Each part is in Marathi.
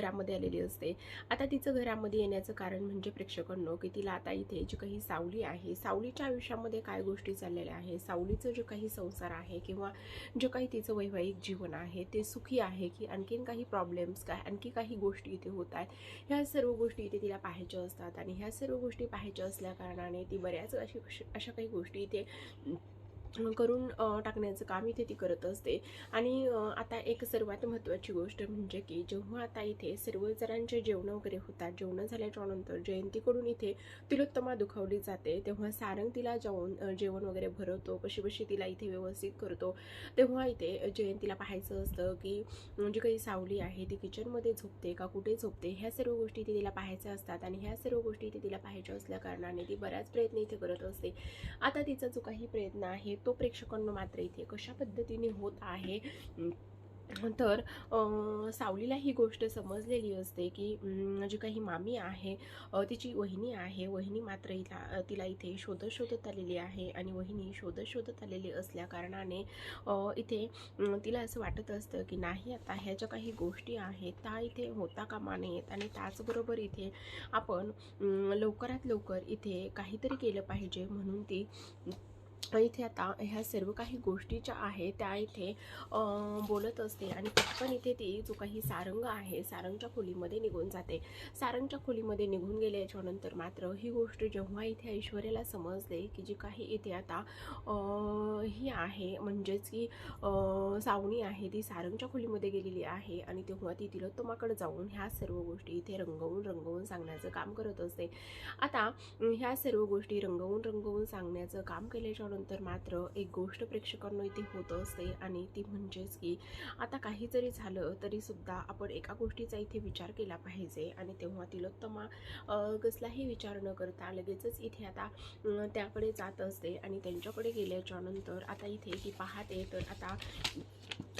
घरामध्ये आलेली असते. आता तिचं घरामध्ये येण्याचं कारण म्हणजे प्रेक्षकांनो की तिला आता इथे जी काही सावली आहे सावलीच्या आयुष्यामध्ये काय गोष्टी चाललेल्या आहे सावलीचं जे काही संसार आहे किंवा जे काही तिचं वैवाहिक जीवन आहे ते सुखी आहे की आणखीन काही प्रॉब्लेम्स काय आणखी काही गोष्टी इथे होत आहेत? ह्या सर्व गोष्टी इथे तिला पाहायच्या असतात आणि ह्या सर्व गोष्टी पाहायच्या असल्या कारणाने ती बऱ्याच अशी अशा काही गोष्टी इथे करून टाकण्याचं काम इथे ती करत असते. आणि आता एक सर्वात महत्त्वाची गोष्ट म्हणजे की जेव्हा आता इथे सर्व जणांचे जेवणं वगैरे होतात जेवणं झाल्याच्यानंतर जयंतीकडून इथे तिलोत्तमा दुखावली जाते. तेव्हा सारंग तिला जाऊन जेवण वगैरे भरवतो कशी बशी तिला इथे व्यवस्थित करतो. तेव्हा इथे जयंतीला पाहायचं असतं की जी काही सावली आहे ती किचनमध्ये झोपते का कुठे झोपते ह्या सर्व गोष्टी इथे तिला पाहायच्या असतात. आणि ह्या सर्व गोष्टी इथे तिला पाहायच्या असल्या कारणाने ती बऱ्याच प्रयत्न इथे करत असते. आता तिचा जो काही प्रयत्न आहे तो प्रेक्षकांना मात्र इथे कशा पद्धतीने होत आहे? तर सावलीला ही गोष्ट समजलेली असते की जी काही मामी आहे तिची वहिनी आहे. वहिनी मात्र इला तिला इथे शोधत शोधत आलेली आहे आणि वहिनी शोधत शोधत आलेली असल्या कारणाने इथे तिला असं वाटत असतं की नाही आता ह्या ज्या काही गोष्टी आहेत त्या इथे होता कामा नयेत आणि त्याचबरोबर इथे आपण लवकरात लवकर इथे काहीतरी केलं पाहिजे म्हणून ती इथे आता ह्या सर्व काही गोष्टी ज्या आहेत त्या इथे बोलत असते. आणि पटकन इथे ती जो काही सारंग आहे सारंगच्या खोलीमध्ये निघून जाते. सारंगच्या खोलीमध्ये निघून गेल्याच्यानंतर मात्र ही गोष्ट जेव्हा इथे ऐश्वर्याला समजले की जी काही इथे आता ही आहे म्हणजेच की सावणी आहे ती सारंगच्या खोलीमध्ये गेलेली आहे आणि तेव्हा ती तिलोत्तमाकडे जाऊन ह्या सर्व गोष्टी इथे रंगवून रंगवून सांगण्याचं काम करत असते. आता ह्या सर्व गोष्टी रंगवून रंगवून सांगण्याचं काम केल्याच्या नंतर मात्र एक गोष्ट प्रेक्षकांना इथे होत असते आणि ती म्हणजेच की आता काही जरी झालं तरीसुद्धा आपण एका गोष्टीचा इथे विचार केला पाहिजे आणि तेव्हा तिलोत्तमा कसलाही विचार न करता लगेचच इथे आता त्याकडे जात असते आणि त्यांच्याकडे गेल्याच्यानंतर आता इथे ती पाहते तर आता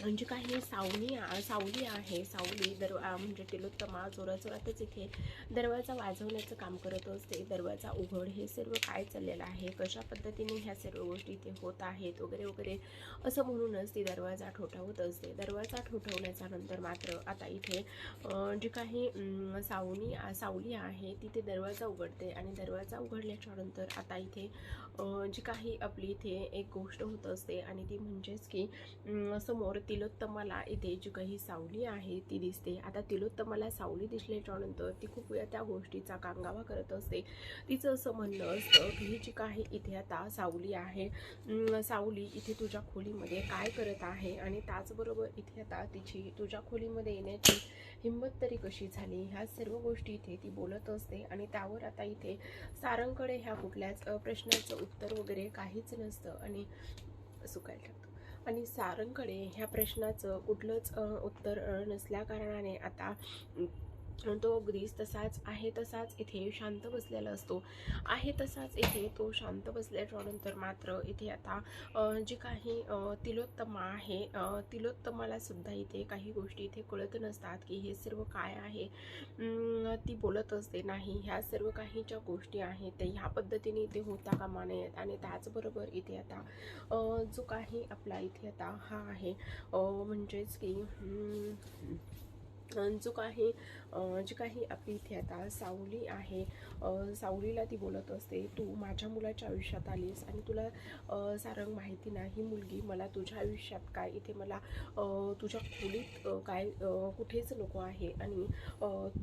म्हणजे काही सावली सावली आहे. सावली दर म्हणजे तिलोत्तमा जोराजोरातच इथे दरवाजा वाजवण्याचं काम करत असते. दरवाजा उघड हे सर्व काय चाललेलं आहे? कशा पद्धतीने ह्या सर्व गोष्टी इथे होत आहेत वगैरे वगैरे. असं म्हणूनच ती दरवाजा ठोठावत असते दरवाजा ठोठवण्याच्या नंतर मात्र आता इथे जी काही सावनी सावली आहे तिथे दरवाजा उघडते आणि दरवाजा उघडल्याच्या नंतर आता इथे जी काही आपली इथे एक गोष्ट होत असते आणि ती म्हणजेच की समोर तिलोत्तमाला इथे जी काही सावली आहे ती दिसते. आता तिलोत्तमाला सावली दिसल्याच्यानंतर ती खूप वेळा त्या गोष्टीचा कांगावा करत असते. तिचं असं म्हणणं असतं की ही जी काही इथे आता सावली आहे सावली इथे तुझ्या खोलीमध्ये काय करत आहे आणि त्याचबरोबर इथे आता तिची तुझ्या खोलीमध्ये येण्याची हिंमत तरी कशी झाली? ह्या सर्व गोष्टी इथे ती बोलत असते आणि त्यावर आता इथे सारंगकडे ह्या कुठल्याच प्रश्नाचं उत्तर वगैरे काहीच नसतं आणि सुकायला टाकतो आणि सारंगकडे ह्या प्रश्नाचं कुठलंच उत्तर नसल्या कारणाने आता तो अगदीच तसाच आहे तसाच इथे शांत बसलेला असतो. आहे तसाच इथे तो शांत बसल्याच्यानंतर मात्र इथे आता जी काही तिलोत्तमा आहे तिलोत्तमाला सुद्धा इथे काही गोष्टी इथे कळत नसतात की हे सर्व काय आहे. ती बोलत असते नाही ह्या सर्व काही ज्या गोष्टी आहेत त्या ह्या पद्धतीने इथे होता कामा नयेत आणि त्याचबरोबर इथे आता जो काही आपला इथे आता हा आहे म्हणजेच की जो काही जी काही आपली इथे आता सावली आहे सावलीला ती बोलत असते तू माझ्या मुलाच्या आयुष्यात आलीस आणि तुला सारंग माहिती नाही मुलगी मला तुझ्या आयुष्यात काय इथे मला तुझ्या खोलीत काय कुठेच नको आहे आणि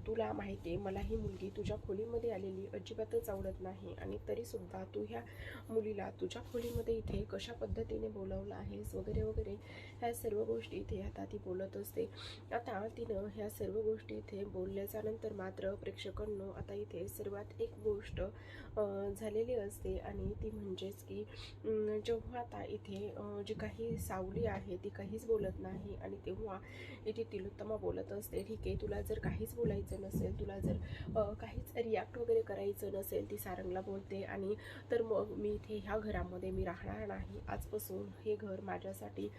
तुला माहिती आहे मला ही मुलगी तुझ्या खोलीमध्ये आलेली अजिबातच आवडत नाही आणि तरीसुद्धा तू ह्या मुलीला तुझ्या खोलीमध्ये इथे कशा पद्धतीने बोलवलं आहेस वगैरे वगैरे ह्या सर्व गोष्टी इथे आता ती बोलत असते. आता तिनं ह्या सर्व गोष्टी इथे बोलल्याच्या नंतर मात्र प्रेक्षकांनो आता इथे सर्वात एक गोष्ट झालेली असते. आणि ती म्हणजेच की जेव्हा आता इथे जी काही सावली आहे ती काहीच बोलत नाही. आणि तेव्हा इथे तिलोत्तमा बोलत असते ठीक आहे तुला जर काहीच बोलायचं नसेल तुला जर काहीच रिॲक्ट वगैरे करायचं नसेल ती सारंगला बोलते. आणि तर मग मी इथे ह्या घरामध्ये मी राहणार नाही. आजपासून हे घर माझ्यासाठी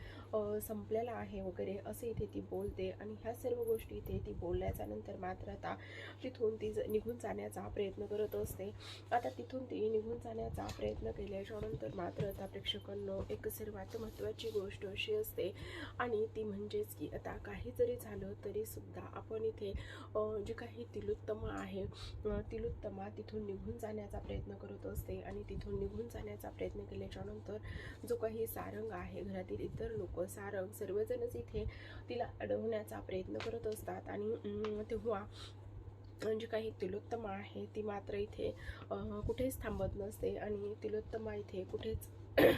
संपलेलं आहे वगैरे असे इथे ती बोलते. आणि ह्या सर्व गोष्टी गोष्टी इथे ती बोलल्याच्या नंतर मात्र आता तिथून ती ज- निघून जाण्याचा प्रयत्न करत असते. आता आता तिथून ती निघून जाण्याचा प्रयत्न केल्याच्यानंतर मात्र आता प्रेक्षकांनो एक सर्वात महत्त्वाची गोष्ट अशी असते. आणि ती म्हणजेच की आता काही जरी झालं तरीसुद्धा आपण इथे जे काही तिलोत्तमा आहे तिलोत्तमा तिथून निघून जाण्याचा प्रयत्न करत असते. आणि तिथून निघून जाण्याचा प्रयत्न केल्याच्यानंतर जो काही सारंग आहे घरातील इतर लोक सारंग सर्वजणच इथे तिला अडवण्याचा प्रयत्न करत असतात. आणि तेव्हा म्हणजे काही तिलोत्तमा आहे ती मात्र इथे कुठेच थांबत नसते आणि तिलोत्तमा इथे कुठेच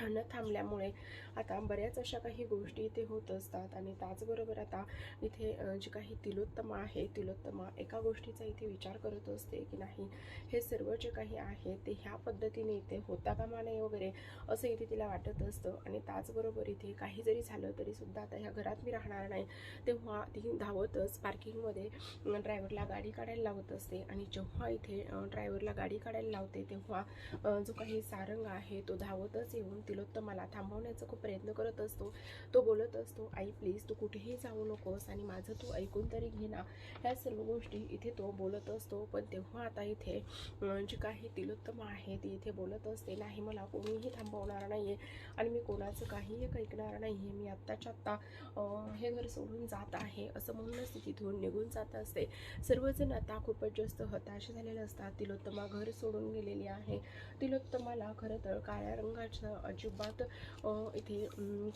न थांबल्यामुळे आता बऱ्याच अशा काही गोष्टी इथे होत असतात आणि त्याचबरोबर आता इथे जी काही तिलोत्तमा आहे तिलोत्तमा एका गोष्टीचा इथे विचार करत असते की नाही हे सर्व जे काही आहे ते ह्या पद्धतीने इथे होता कामा नये वगैरे असं इथे तिला वाटत असतं. आणि त्याचबरोबर इथे काही जरी झालं तरी सुद्धा आता ह्या घरात मी राहणार नाही तेव्हा ती धावतच पार्किंगमध्ये ड्रायव्हरला गाडी काढायला लावत असते. आणि जेव्हा इथे ड्रायव्हरला गाडी काढायला लावते तेव्हा जो काही सारंग आहे तो धावतच येऊन तिलोत्तमाला थांबवण्याचा खूप प्रयत्न करत असतो. तो बोलत असतो आई प्लीज तू कुठेही जाऊ नकोस आणि माझं तू ऐकून तरी घे ना. ह्या सर्व गोष्टी इथे तो बोलत असतो. पण तेव्हा आता इथे जे जी काही तिलोत्तमा आहे ती इथे बोलत असते नाही मला कोणीही थांबवणार नाही आणि मी कोणाचं काहीही एक ऐकणार नाही आहे मी आत्ताच्या आत्ता हे घर सोडून जात आहे. असं म्हणूनच ती तिथून निघून जात असते. सर्वजण आता खूपच जास्त हताश झालेले असतात. तिलोत्तमा घर सोडून गेलेली आहे. तिलोत्तमाला खरं तर काळ्या रंगाचा अजिबात इथे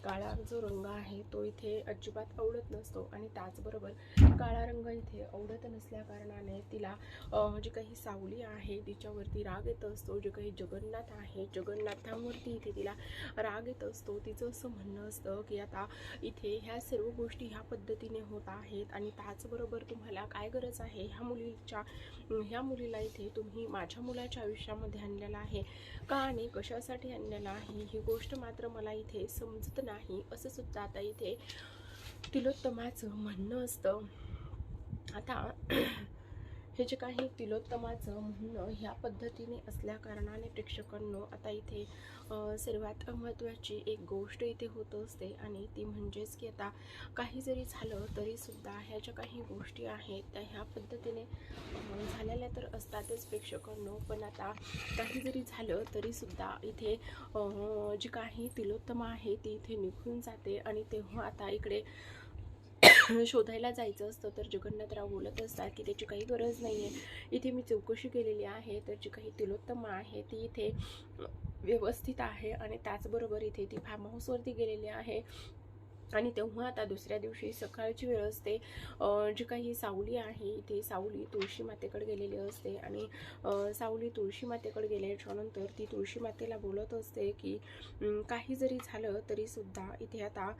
काळा जो रंग आहे तो इथे अजिबात आवडत नसतो. आणि त्याचबरोबर काळा रंग इथे आवडत नसल्या कारणाने तिला जे जी काही सावली आहे तिच्यावरती राग येत असतो. जे काही जगन्नाथ आहे जगन्नाथांवरती इथे तिला राग येत असतो. तिचं असं म्हणणं असतं की आता इथे ह्या सर्व गोष्टी ह्या पद्धतीने होत आहेत आणि त्याचबरोबर तुम्हाला काय गरज आहे? ह्या मुलीच्या ह्या मुलीला इथे तुम्ही माझ्या मुलाच्या आयुष्यामध्ये आणलेला आहे का आणि कशासाठी आणलेला आहे? ही गोष्ट मात्र मला इथे समजत नाही असं सुद्धा आता इथे तिलोत्तमाचं म्हणणं असतं. आता हे जे काही तिलोत्तमाचं म्हणणं ह्या पद्धतीने असल्या कारणाने प्रेक्षकांनो आता इथे सर्वात महत्त्वाची एक गोष्ट इथे होत असते आणि ती म्हणजेच की आता काही जरी झालं तरीसुद्धा ह्या ज्या काही गोष्टी आहेत त्या ह्या पद्धतीने झालेल्या तर असतातच प्रेक्षकांनो पण आता काही जरी झालं तरीसुद्धा इथे जी काही तिलोत्तमा आहे ती इथे निघून जाते आणि तेव्हा आता इकडे शोधायला जायचं असतं तर जगन्नाथराव बोलत असतात की त्याची काही गरज नाही आहे इथे मी चौकशी केलेली आहे तर जी काही तिलोत्तमा आहे ती इथे व्यवस्थित आहे आणि त्याचबरोबर इथे ती फार्म हाऊसवरती गेलेली आहे. आणि तेव्हा आता दुसऱ्या दिवशी सकाळची वेळ असते. जी काही सावली आहे इथे सावली तुळशी मातेकडे गेलेली असते. आणि सावली तुळशी मातेकडे गेल्याच्यानंतर ती तुळशी मातेला बोलत असते की काही जरी झालं तरीसुद्धा इथे आता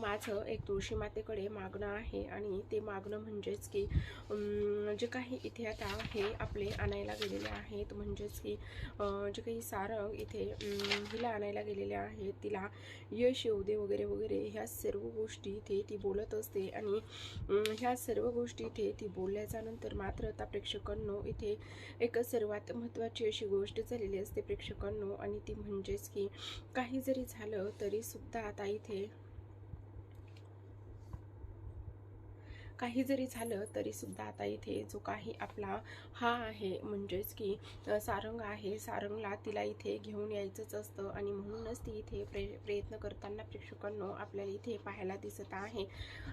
माझं एक तुळशी मातेकडे मागणं आहे. आणि ते मागणं म्हणजेच की जे काही इथे आता हे आपले आणायला गेलेले आहेत म्हणजेच की जे काही सारंग इथे हिला आणायला गेलेले आहेत तिला यश येऊ दे वगैरे वगैरे ह्या सर्व गोष्टी इथे ती बोलत असते आणि ह्या सर्व गोष्टी इथे ती बोलल्याच्या नंतर मात्र आता प्रेक्षकांनो इथे एक सर्वात महत्त्वाची अशी गोष्ट झालेली असते प्रेक्षकांनो आणि ती म्हणजेच की काही जरी झालं तरी सुद्धा आता इथे काही जरी झालं तरी सुद्धा आता इथे जो काही आपला हा आहे म्हणजेच की सारंग आहे सारंगला तिला इथे घेऊन यायचंच असतं आणि म्हणूनच ती इथे प्रे प्रयत्न करताना प्रेक्षकांनो आपल्याला इथे पाहायला दिसत आहे.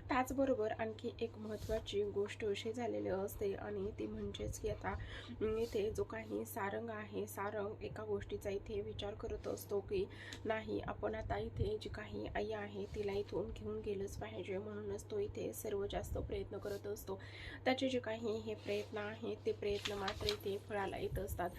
त्याचबरोबर आणखी एक महत्त्वाची गोष्ट अशी झालेली असते आणि ती म्हणजेच की आता इथे जो काही सारंग आहे सारंग एका गोष्टीचा इथे विचार करत असतो की नाही आपण आता इथे जी काही आई आहे तिला इथून घेऊन गेलंच पाहिजे म्हणूनच तो इथे सर्व जास्त प्रयत्न करत असतो. त्याचे जे काही हे प्रयत्न आहेत ते प्रयत्न मात्र इथे फळाला येत असतात.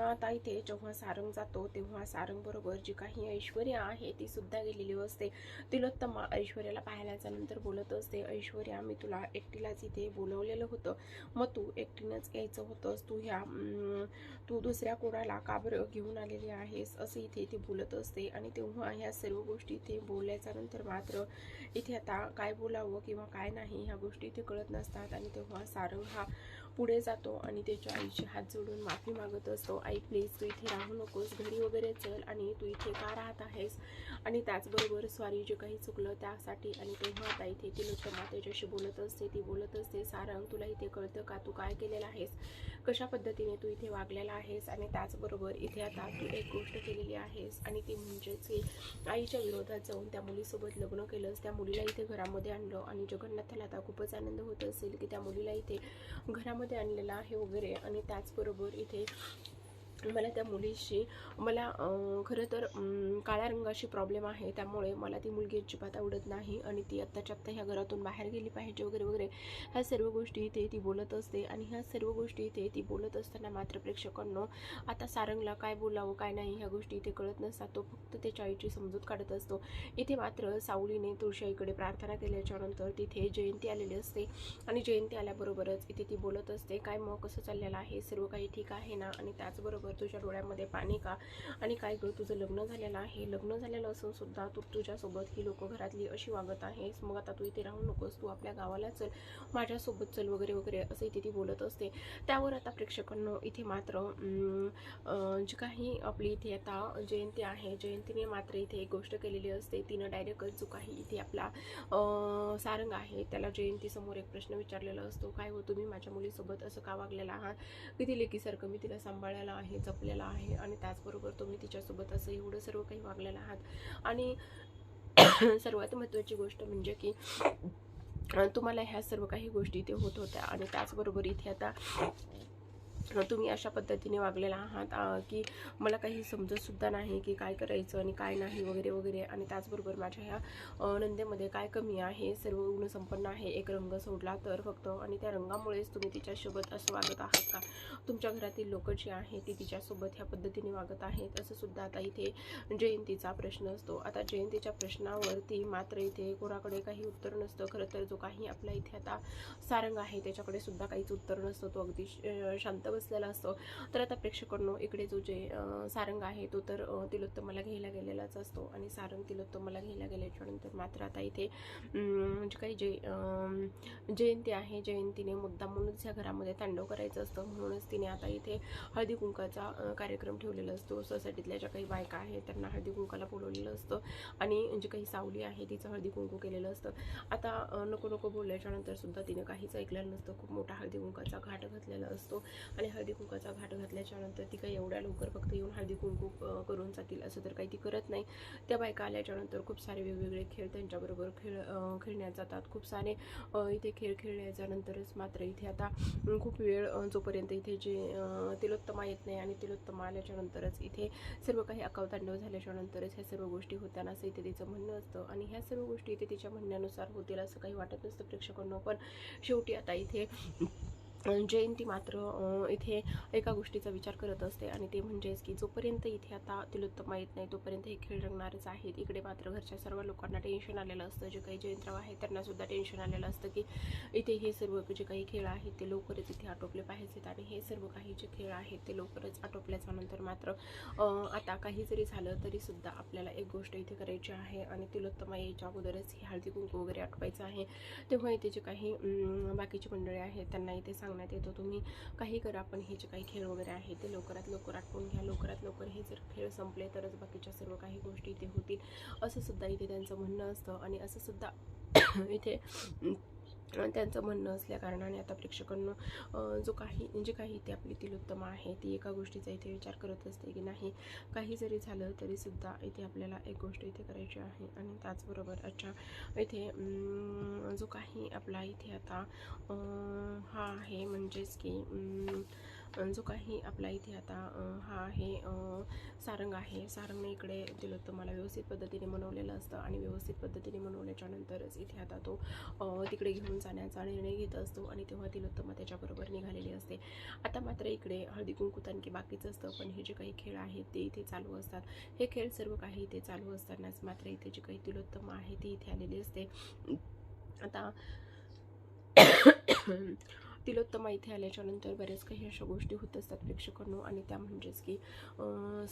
आता इथे जेव्हा सारंग जातो तेव्हा सारंग बरोबर जी काही ऐश्वर्या आहे ती सुद्धा गेलेली असते. तिलोत्तमा ऐश्वर्याला पाहिल्याच्या नंतर बोलत असते ऐश्वर्या मी तुला एकटीलाच इथे बोलवलेलं होतं. मग तू एकटीनंच यायचं होतंस. तू ह्या तू दुसऱ्या कोणाला काबर घेऊन आलेली आहेस? असं इथे ती बोलत असते. आणि तेव्हा ह्या सर्व गोष्टी इथे बोलल्याच्या नंतर मात्र इथे आता काय बोलावं किंवा काय नाही ह्या गोष्टी गोष्टी इथे कळत नसतात आणि तेव्हा सारंग हा पुढे जातो आणि त्याच्या आईशी हात जोडून माफी मागत असतो. आई प्लीज तू इथे राहू नकोस घरी वगैरे चल आणि तू इथे का राहत आहेस? आणि त्याचबरोबर स्वारी जे काही चुकलं त्यासाठी आणि तेव्हा आता इथे तिलोत्तमा त्याच्याशी बोलत असते ती बोलत असते सारंग तुला इथे कळतं का? तू काय केलेलं आहेस? कशा पद्धतीने तू इथे वागलेला आहेस? आणि त्याचबरोबर इथे आता तू एक गोष्ट केलेली आहेस आणि ती म्हणजेच की आईच्या विरोधात जाऊन त्या मुलीसोबत लग्न केलंस त्या मुलीला इथे घरामध्ये आणलं आणि जगन्नाथाला आता खूपच आनंद होत असेल की त्या मुलीला इथे घरामध्ये आणलेला आहे वगैरे आणि त्याचबरोबर इथे मला त्या मुलीशी मला खरं तर काळ्या रंगाशी प्रॉब्लेम आहे. त्यामुळे मला ती मुलगी अजिबात आवडत नाही आणि ती आत्ताच्या आत्ता ह्या घरातून बाहेर गेली पाहिजे वगैरे वगैरे. ह्या सर्व गोष्टी इथे ती बोलत असते आणि ह्या सर्व गोष्टी इथे ती बोलत असताना मात्र प्रेक्षकांनो आता सारंगला काय बोलावं काय नाही ह्या गोष्टी इथे कळत नसतात. तो फक्त त्याच्या आईची समजूत काढत असतो. इथे मात्र सावलीने तुळशाईकडे प्रार्थना केल्याच्यानंतर तिथे जयंती आलेली असते आणि जयंती आल्याबरोबरच इथे ती बोलत असते काय मग कसं चाललेलं आहे? सर्व काही ठीक आहे ना? आणि त्याचबरोबर तुझ्या डोळ्यामध्ये पाणी का? आणि काय गं तुझं लग्न झालेलं आहे? लग्न झालेलं असून सुद्धा तू तुझ्यासोबत ही लोक घरातली अशी वागत आहेस. मग आता तू इथे राहू नकोस. तू आपल्या गावाला चल. माझ्यासोबत चल वगैरे वगैरे असं इथे ती बोलत असते. त्यावर आता प्रेक्षकांना इथे मात्र जी काही आपली इथे आता जयंती आहे जयंतीने मात्र इथे एक गोष्ट केलेली असते. तिनं डायरेक्टच जो काही इथे आपला सारंग आहे त्याला जयंती समोर एक प्रश्न विचारलेला असतो. काय हो तुम्ही माझ्या मुलीसोबत असं का वागलेला आहात? किती लेकीसारखं मी तिला सांभाळलेलं आहे. जपलेलं आहे आणि त्याचबरोबर तुम्ही तिच्यासोबत असं एवढं सर्व काही वागलेलं आहात. आणि सर्वात महत्त्वाची गोष्ट म्हणजे की तुम्हाला ह्या सर्व काही गोष्टी इथे होत होत्या आणि त्याचबरोबर इथे आता तुम्ही अशा पद्धतीने वागलेला आहात की मला काही समजतसुद्धा नाही की काय करायचं आणि काय नाही वगैरे वगैरे. आणि त्याचबरोबर माझ्या ह्या नंदेमध्ये काय कमी आहे सर्व गुण संपन्न आहे एक रंग सोडला तर फक्त. आणि त्या रंगामुळेच तुम्ही तिच्यासोबत असं वागत आहात का? तुमच्या घरातील लोक जी आहे ती तिच्यासोबत ह्या पद्धतीने वागत आहेत? असं सुद्धा आता इथे जयंतीचा प्रश्न असतो. आता जयंतीच्या प्रश्नावरती मात्र इथे कोणाकडे काही उत्तर नसतं. खरं तर जो काही आपला इथे आता सारंग आहे त्याच्याकडे सुद्धा काहीच उत्तर नसतं. तो अगदी शांत बसलेला असतो. तर आता प्रेक्षकांनो इकडे जो जे सारंग आहे तो तर तिलोत्तमाला घ्यायला गेलेलाच असतो. आणि सारंग तिलोत्तमाला घ्यायला गेल्याच्यानंतर मात्र आता इथे म्हणजे काही जे जयंती आहे जयंतीने मुद्दाम म्हणूनच ह्या घरामध्ये तांडव करायचं असतं. म्हणूनच तिने आता इथे हळदी कुंकाचा कार्यक्रम ठेवलेला असतो. सोसायटीतल्या ज्या काही बायका आहेत त्यांना हळदी कुंकाला बोलवलेलं असतं. आणि जी काही सावली आहे तिचं हळदी कुंकू केलेलं असतं. आता नको नको बोलल्याच्या नंतर सुद्धा तिने काहीच ऐकलेलं नसतं. खूप मोठा हळदी कुंकाचा घाट घातलेला असतो. आणि हळदी कुंकाचा घाट घातल्याच्या नंतर ती काही एवढ्या लवकर फक्त येऊन हळदी कुंकू करून जातील असं तर काही ती करत नाही. त्या बायका आल्याच्यानंतर खूप सारे वेगवेगळे खेळ त्यांच्याबरोबर खेळ खेळण्यात जातात. खूप सारे इथे खेळ खेळल्याच्या नंतरच मात्र इथे आता खूप वेळ जोपर्यंत इथे जे तिलोत्तमा येत नाही आणि तिलोत्तमा आल्याच्यानंतरच इथे सर्व काही अकावतांडव झाल्याच्यानंतरच ह्या सर्व गोष्टी होत्या असं इथे तिचं म्हणणं असतं. आणि ह्या सर्व गोष्टी इथे तिच्या म्हणण्यानुसार होतील असं काही वाटत नसतं प्रेक्षकांना. पण शेवटी आता इथे जयंती मात्र इथे एका गोष्टीचा विचार करत असते आणि ते म्हणजेच की जोपर्यंत इथे आता तिलोत्तमा येत नाही तोपर्यंत हे खेळ रंगणारच आहेत. इकडे मात्र घरच्या सर्व लोकांना टेन्शन आलेलं असतं. जे काही जयंतराव आहेत त्यांना सुद्धा टेन्शन आलेलं असतं की इथे हे सर्व जे काही खेळ आहेत ते लवकरच इथे आटोपले पाहिजेत आणि हे सर्व काही जे खेळ आहेत ते लवकरच आटोपल्याच्या नंतर मात्र आता काही जरी झालं तरी सुद्धा आपल्याला एक गोष्ट इथे करायची आहे आणि तिलोत्तमा यायच्या अगोदरच ही हळदी कुंकू वगैरे आटवायचं आहे. तेव्हा इथे जे काही बाकीची मंडळी आहेत त्यांना इथे सांग सांगण्यात येतो. तुम्ही काही करा पण हे जे काही खेळ वगैरे आहेत ते लवकरात लवकर आटपून घ्या. लवकरात लवकर हे जर खेळ संपले तरच बाकीच्या सर्व काही गोष्टी इथे होतील. असं सुद्धा इथे त्यांचं म्हणणं असतं. आणि असं सुद्धा इथे त्यांचं म्हणणं असल्याकारणाने आता प्रेक्षकांना जो काही जे काही ते आपली तिलोत्तमा आहे ती एका गोष्टीचा इथे विचार करत असते की नाही काही जरी झालं तरी सुद्धा इथे आपल्याला एक गोष्ट इथे करायची आहे. आणि त्याचबरोबर अच्छा इथे जो काही आपला इथे आता हा आहे म्हणजेच की जो काही आपला इथे आता हा आहे सारंग आहे. सारंगने इकडे तिलोत्तमाला व्यवस्थित पद्धतीने मनवलेलं असतं आणि व्यवस्थित पद्धतीने बनवल्याच्या नंतरच इथे आता तो तिकडे घेऊन जाण्याचा निर्णय घेत असतो आणि तेव्हा तिलोत्तमा त्याच्याबरोबर निघालेली असते. आता मात्र इकडे हळदी कुंकू की बाकीचं असतं पण हे जे काही खेळ आहेत ते इथे चालू असतात. हे खेळ सर्व काही इथे चालू असतानाच मात्र इथे जी काही तिलोत्तमा आहे ती इथे आलेली असते. आता तिलोत्तमा इथे आल्याच्यानंतर बऱ्याच काही अशा गोष्टी होत असतात प्रेक्षकांनो. आणि त्या म्हणजेच की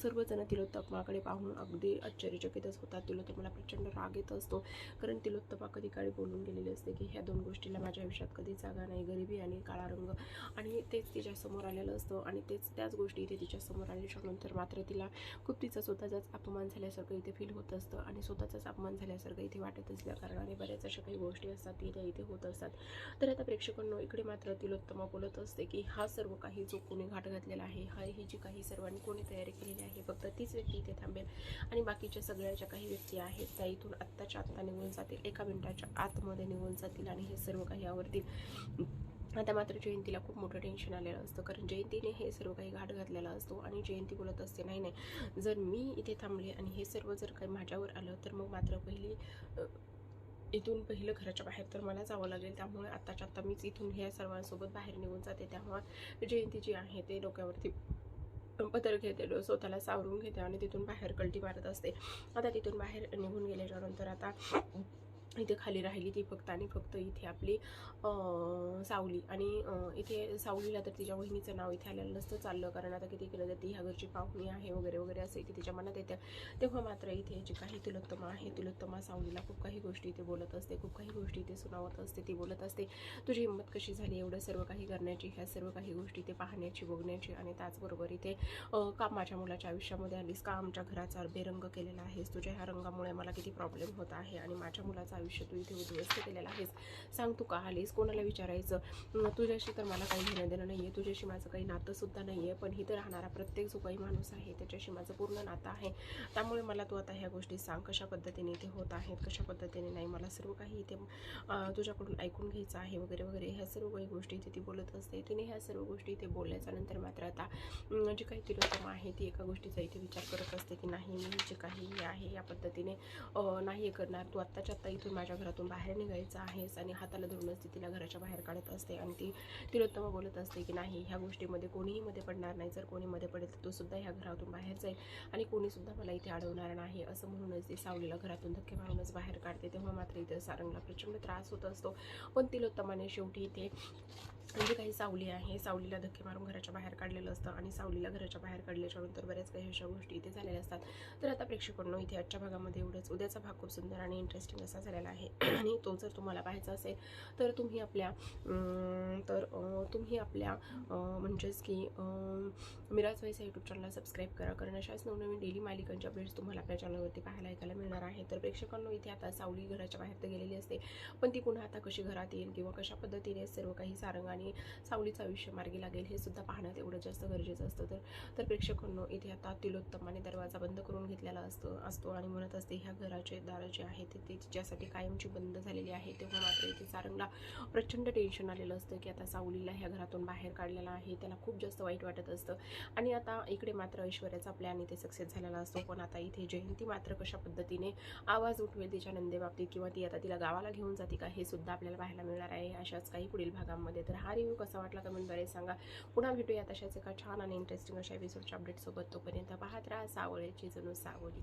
सर्वजण तिलोत्तमाकडे पाहून अगदी आश्चर्यचकितच होतात. तिलोत्तमाला प्रचंड राग येत असतो. कारण तिलोत्तमा कधी काळी बोलून गेलेली असते की ह्या दोन गोष्टीला माझ्या आयुष्यात कधी जागा नाही. गरिबी आणि काळा रंग. आणि तेच तिच्यासमोर आलेलं असतं. आणि तेच त्याच गोष्टी इथे तिच्यासमोर आल्याच्यानंतर मात्र तिला खूप तिचा स्वतःचाच अपमान झाल्यासारखं इथे फील होत असतं. आणि स्वतःचाच अपमान झाल्यासारखं इथे वाटत असल्या कारणाने बऱ्याच अशा काही गोष्टी असतात ती त्या इथे होत असतात. तर आता प्रेक्षकांनो इकडे मात्र तिलोत्तमा बोलत असते की हा सर्व काही जो कोणी घाट घातलेला आहे हा ही जी काही सर्वांनी कोणी तयारी केलेली आहे फक्त तीच व्यक्ती इथे थांबेल. आणि बाकीच्या सगळ्या ज्या काही व्यक्ती आहेत त्या इथून आत्ताच्या आत्ता निघून जातील एका मिनिटाच्या आतमध्ये निघून जातील आणि हे सर्व काही आवडतील आता मात्र जयंतीला खूप मोठं टेन्शन आलेलं असतं कारण जयंतीने हे सर्व काही घाट घातलेला असतो आणि जयंती बोलत असते नाही नाही जर मी इथे थांबले आणि हे सर्व जर काही माझ्यावर आलं तर मग मात्र पहिली इथून पहिलं घराच्या बाहेर तर मला जावं लागेल. त्यामुळे आत्ताच्या आत्ता मीच इथून ह्या सर्वांसोबत बाहेर निघून जाते. त्यामुळे जयंती जी आहे ते डोक्यावरती पदर घेते स्वतःला सावरून घेते आणि तिथून बाहेर कलटी मारत असते. आता तिथून बाहेर निघून गेल्याच्यानंतर आता इथे खाली राहिली ती फक्त आणि फक्त इथे आपली सावली. आणि इथे सावलीला तर तिच्या वहिनीचं नाव इथे आलेलं नसतं चाललं. कारण आता किती केलं जाते ती ह्या घरची पाहुणी आहे वगैरे वगैरे असं इथे तिच्या मनात येतं. तेव्हा मात्र इथे जी काही तिलोत्तमा आहे तिलोत्तमा सावलीला खूप काही गोष्टी इथे बोलत असते. खूप काही गोष्टी इथे सुनावत असते ती बोलत असते. तुझी हिंमत कशी झाली एवढं सर्व काही करण्याची ह्या सर्व काही गोष्टी इथे पाहण्याची बघण्याची आणि त्याचबरोबर इथे का माझ्या मुलाच्या आयुष्यामध्ये आलीस? का आमच्या घराचा बेरंग केलेला आहेस? तुझ्या ह्या रंगामुळे मला किती प्रॉब्लेम होत आहे? आणि माझ्या मुलाचा आयुष्य तू इथे उद्ध्वस्त केलेला आहेस. सांग तू का आलीस? कोणाला विचारायचं? तुझ्याशी तर मला काही घेणं देणं नाही आहे तुझ्याशी माझं काही नातंसुद्धा नाही आहे पण इथं राहणारा प्रत्येक जो काही माणूस आहे. त्याच्याशी माझं पूर्ण नातं आहे. त्यामुळे मला तू आता ह्या गोष्टी सांग. कशा पद्धतीने इथे होत आहेत? कशा पद्धतीने नाही? मला सर्व काही इथे तुझ्याकडून ऐकून घ्यायचं आहे वगैरे वगैरे. ह्या सर्व काही गोष्टी इथे ती बोलत असते. तिने ह्या सर्व गोष्टी इथे बोलल्याच्या नंतर मात्र आता जी काही तिलोत्तमा आहे ती एका गोष्टीचा इथे विचार करत असते की नाही मी जे काही हे आहे या पद्धतीने नाही करणार. तू आत्ताच्या आत्ता इथून माझ्या घरातून बाहेर निघायचं आहेस आणि हाताला धरूनच ती तिला घराच्या बाहेर काढत असते आणि ती तिलोत्तमा बोलत असते की नाही ह्या गोष्टीमध्ये कोणीही मध्ये पडणार नाही. जर कोणी मध्ये पडेल तर तो सुद्धा ह्या घरातून बाहेर जाईल आणि कोणीसुद्धा मला इथे अडवणार नाही असं म्हणूनच ती सावलीला घरातून धक्के मारूनच बाहेर काढते. तेव्हा मात्र इथे सारंगला प्रचंड त्रास होत असतो. पण तिलोत्तमाने शेवटी इथे म्हणजे काही सावली आहे. सावलीला धक्के मारून घराच्या बाहेर काढलेलं असतं आणि सावलीला घराच्या बाहेर काढल्याच्या नंतर बऱ्याच काही अशा गोष्टी इथे झालेल्या असतात. तर आता प्रेक्षकांनो इथे आजच्या भागामध्ये एवढंच. उद्याचा भाग खूप सुंदर आणि इंटरेस्टिंग असा झालेला आहे. आणि तो जर तुम्हाला पाहायचा असेल तर तुम्ही आपल्या तर तुम्ही आपल्या म्हणजेच की मिराज वाईस या यूट्यूब चॅनलला सबस्क्राईब करा. कारण अशाच नवनवीन डेली मालिकांच्या अपडेट्स तुम्हाला आपल्या चॅनलवरती पाहायला ऐकायला मिळणार आहे. तर प्रेक्षकांनो इथे आता सावली घराच्या बाहेर तर गेलेली असते. पण ती पुन्हा आता कशी घरात येईल किंवा कशा पद्धतीने सर्व काही सारंग आणि सावलीचं आयुष्य मार्गी लागेल हे सुद्धा पाहणं एवढं जास्त गरजेचं असतं. तर तर प्रेक्षकांनो इथे आता तिलोत्तमाने दरवाजा बंद करून घेतलेला असतो असतो आणि म्हणत असते ह्या घराचे दार जे आहे ते ते तिच्यासाठी कायमची बंद झालेली आहे. तेव्हा मात्र इथे सारंगला प्रचंड टेन्शन आलेलं असतं की आता सावलीला ह्या घरातून बाहेर काढलेला आहे. त्याला खूप जास्त वाईट वाटत असतं. आणि आता इकडे मात्र ऐश्वर्याचा प्लॅन इथे सक्सेस झालेला असतो. पण आता इथे जयंती मात्र कशा पद्धतीने आवाज उठवेल तिच्या नंदेबाबतीत किंवा ती आता तिला गावाला घेऊन जाते का हे सुद्धा आपल्याला पाहायला मिळणार आहे. अशाच काही पुढील भागांमध्ये. तर हा रिव्ह्यू कसा वाटला कमेंटद्वारे सांगा. पुन्हा भेटूया तशाच एका छान आणि इंटरेस्टिंग अशा एपिसोडच्या अपडेटसोबत तोपर्यंत पाहत राहा सावळेची जणू सावली.